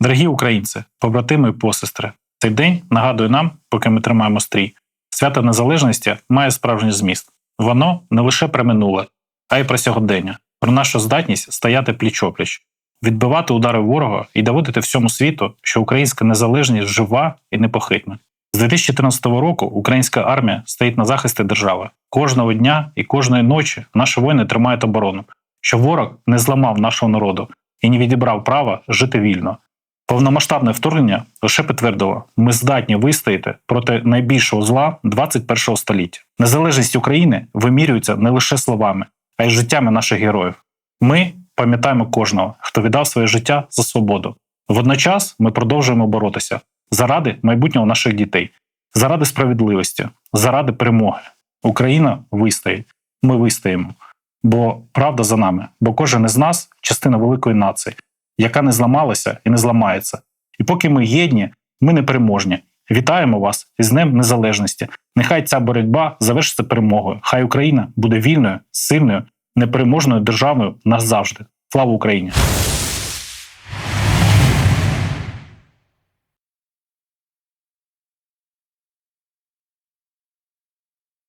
Дорогі українці, побратими і посестри, цей день нагадує нам, поки ми тримаємо стрій. Свято Незалежності має справжній зміст. Воно не лише про минуле, а й про сьогодення, про нашу здатність стояти пліч-опліч, відбивати удари ворога і доводити всьому світу, що українська незалежність жива і непохитна. З 2014 року українська армія стоїть на захисті держави. Кожного дня і кожної ночі наші воїни тримають оборону, щоб ворог не зламав нашого народу і не відібрав права жити вільно. Повномасштабне вторгнення лише підтвердило, ми здатні вистояти проти найбільшого зла 21 століття. Незалежність України вимірюється не лише словами, а й життями наших героїв. Ми пам'ятаємо кожного, хто віддав своє життя за свободу. Водночас ми продовжуємо боротися заради майбутнього наших дітей, заради справедливості, заради перемоги. Україна вистоїть. Ми вистоїмо. Бо правда за нами, бо кожен із нас частина великої нації, яка не зламалася і не зламається. І поки ми єдні, ми непереможні. Вітаємо вас із Днем Незалежності. Нехай ця боротьба завершиться перемогою. Хай Україна буде вільною, сильною, непереможною державою назавжди. Слава Україні!